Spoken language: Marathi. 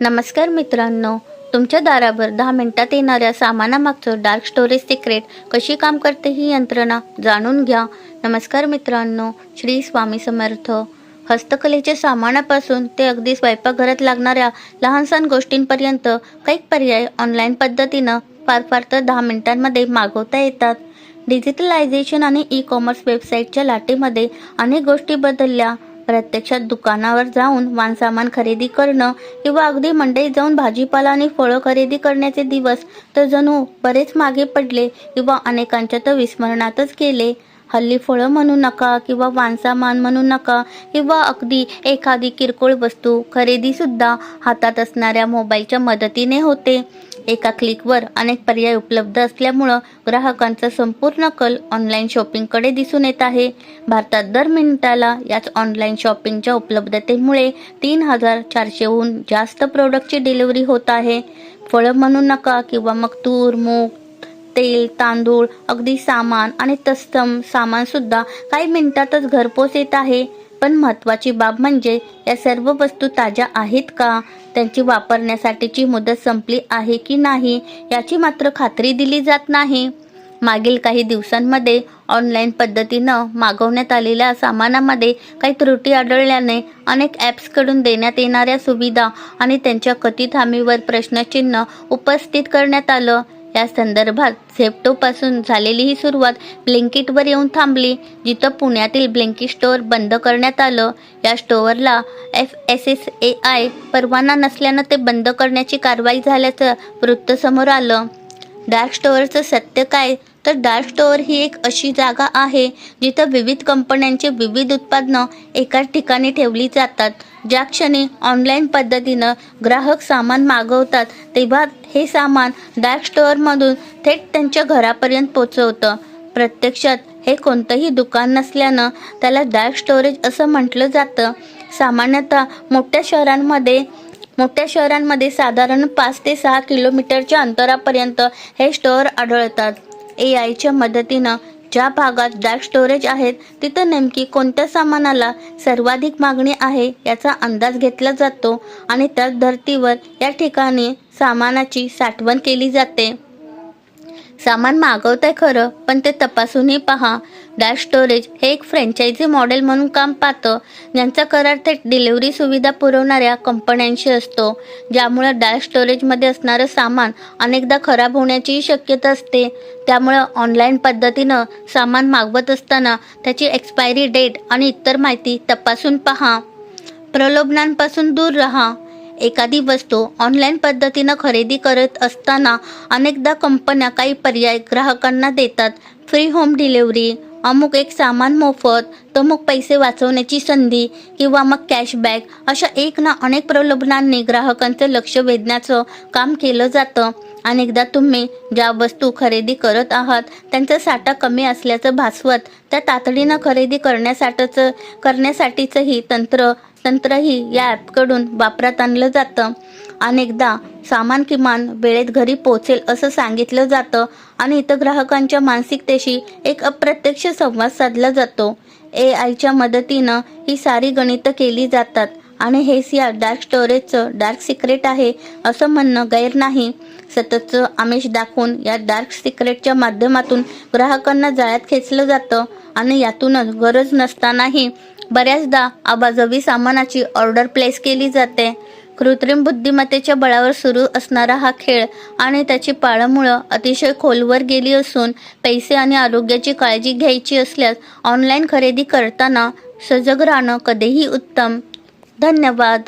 नमस्कार मित्रांनो. तुमच्या दारावर दहा मिनिटात येणाऱ्या सामानामागचं डार्क स्टोरेज सिक्रेट कशी काम करते ही यंत्रणा जाणून घ्या. नमस्कार मित्रांनो श्री स्वामी समर्थ. हस्तकलेच्या सामानापासून ते अगदी स्वयंपाकघरात लागणाऱ्या लहानसान गोष्टींपर्यंत काही पर्याय ऑनलाईन पद्धतीनं फार फार तर दहा मिनिटांमध्ये मागवता येतात. डिजिटलायझेशन आणि ई कॉमर्स वेबसाईटच्या लाटेमध्ये अनेक गोष्टी बदलल्या. प्रत्यक्षात दुकानावर जाऊन वाणसामान खरेदी करणं किंवा अगदी मंडईत जाऊन भाजीपाला आणि फळं खरेदी करण्याचे दिवस तर जणू बरेच मागे पडले किंवा अनेकांच्या तर विस्मरणातच गेले. हल्ली फळं म्हणू नका किंवा वाणसामान म्हणू नका किंवा अगदी एखादी किरकोळ वस्तू खरेदीसुद्धा हातात असणाऱ्या मोबाईलच्या मदतीने होते. एका क्लिकवर अनेक पर्याय उपलब्ध असल्यामुळं ग्राहकांचा संपूर्ण कल ऑनलाईन शॉपिंगकडे दिसून येत आहे. भारतात दर मिनिटाला याच ऑनलाईन शॉपिंगच्या उपलब्धतेमुळे तीन हजार चारशेहून जास्त प्रोडक्टची डिलिव्हरी होत आहे. फळं म्हणू नका किंवा मग तूर मूग तेल तांदूळ अगदी सामान आणि तत्सम सामानसुद्धा काही मिनिटातच घरपोच येत आहे. पण महत्त्वाची बाब म्हणजे या सर्व वस्तू ताज्या आहेत का? त्यांची वापरण्यासाठीची मुदत संपली आहे की नाही? याची मात्र खात्री दिली जात नाही. मागील काही दिवसांमध्ये ऑनलाईन पद्धतीनं मागवण्यात आलेल्या सामानामध्ये काही त्रुटी आढळल्याने अनेक ॲप्सकडून देण्यात येणाऱ्या सुविधा आणि त्यांच्या कथित हमीवर प्रश्नचिन्ह उपस्थित करण्यात आलं. या संदर्भात झेप्टोपासून झालेली ही सुरुवात ब्लिंकिटवर येऊन थांबली जिथं पुण्यातील ब्लिंकिट स्टोअर बंद करण्यात आलं. या स्टोअरला F S S A I परवाना नसल्यानं ते बंद करण्याची कारवाई झाल्याचं वृत्त समोर आलं. डार्क स्टोअरचं सत्य काय? तर डार्क स्टोअर ही एक अशी जागा आहे जिथं विविध कंपन्यांचे विविध उत्पादनं एकाच ठिकाणी ठेवली जातात. ज्या क्षणी ऑनलाईन पद्धतीनं ग्राहक सामान मागवतात तेव्हा हे सामान डार्क स्टोअरमधून थेट त्यांच्या घरापर्यंत पोचवतं. प्रत्यक्षात हे कोणतंही दुकान नसल्यानं त्याला डार्क स्टोरेज असं म्हटलं जातं. सामान्यतः मोठ्या शहरांमध्ये मोठ्या शहरांमध्ये साधारण पाच ते सहा किलोमीटरच्या अंतरापर्यंत हे स्टोअर आढळतात. ए आयच्या मदतीनं ज्या भागात डार्क स्टोरेज आहेत तिथं नेमकी कोणत्या सामानाला सर्वाधिक मागणी आहे याचा अंदाज घेतला जातो आणि त्याच धर्तीवर या ठिकाणी सामानाची साठवण केली जाते. सामान मागवताय खरं पण ते तपासूनही पहा. डॅश स्टोरेज हे एक फ्रँचायझी मॉडेल म्हणून काम पाहतं. ज्यांचा करार थेट डिलिव्हरी सुविधा पुरवणाऱ्या कंपन्यांशी असतो. ज्यामुळं डॅश स्टोरेजमध्ये असणारं सामान अनेकदा खराब होण्याचीही शक्यता असते. त्यामुळं ऑनलाईन पद्धतीनं सामान मागवत असताना त्याची एक्सपायरी डेट आणि इतर माहिती तपासून पहा. प्रलोभनांपासून दूर राहा. एखादी वस्तू ऑनलाईन पद्धतीनं खरेदी करत असताना अनेकदा कंपन्या काही पर्याय ग्राहकांना देतात. फ्री होम डिलिव्हरी अमुक एक सामान मोफत तमुक पैसे वाचवण्याची संधी किंवा मग कॅशबॅक अशा एक ना अनेक प्रलोभनांनी ग्राहकांचं लक्ष वेधण्याचं काम केलं जातं. अनेकदा तुम्ही ज्या वस्तू खरेदी करत आहात त्यांचा साठा कमी असल्याचं भासवत त्या तातडीनं खरेदी करण्यासाठीचं करण्यासाठीचंही तंत्र तंत्रही या ॲपकडून वापरात आणलं जातं. अनेकदा सामान किमान वेळेत घरी पोहोचेल असं सांगितलं जातं आणि इतर ग्राहकांच्या मानसिकतेशी एक अप्रत्यक्ष संवाद साधला जातो. ए आयच्या मदतीनं ही सारी गणितं केली जातात आणि हेच या डार्क स्टोरेजचं डार्क सिक्रेट आहे असं म्हणणं गैर नाही. सततचं आमिष दाखवून या डार्क सिक्रेटच्या माध्यमातून ग्राहकांना जाळ्यात खेचलं जातं आणि यातूनच गरज नसतानाही बऱ्याचदा अबाजवी सामानाची ऑर्डर प्लेस केली जाते. कृत्रिम बुद्धिमत्तेच्या बळावर सुरू असणारा हा खेळ आणि त्याची पाळंमुळं अतिशय खोलवर गेली असून पैसे आणि आरोग्याची काळजी घ्यायची असल्यास ऑनलाईन खरेदी करताना सजग राहणं कधीही उत्तम. धन्यवाद.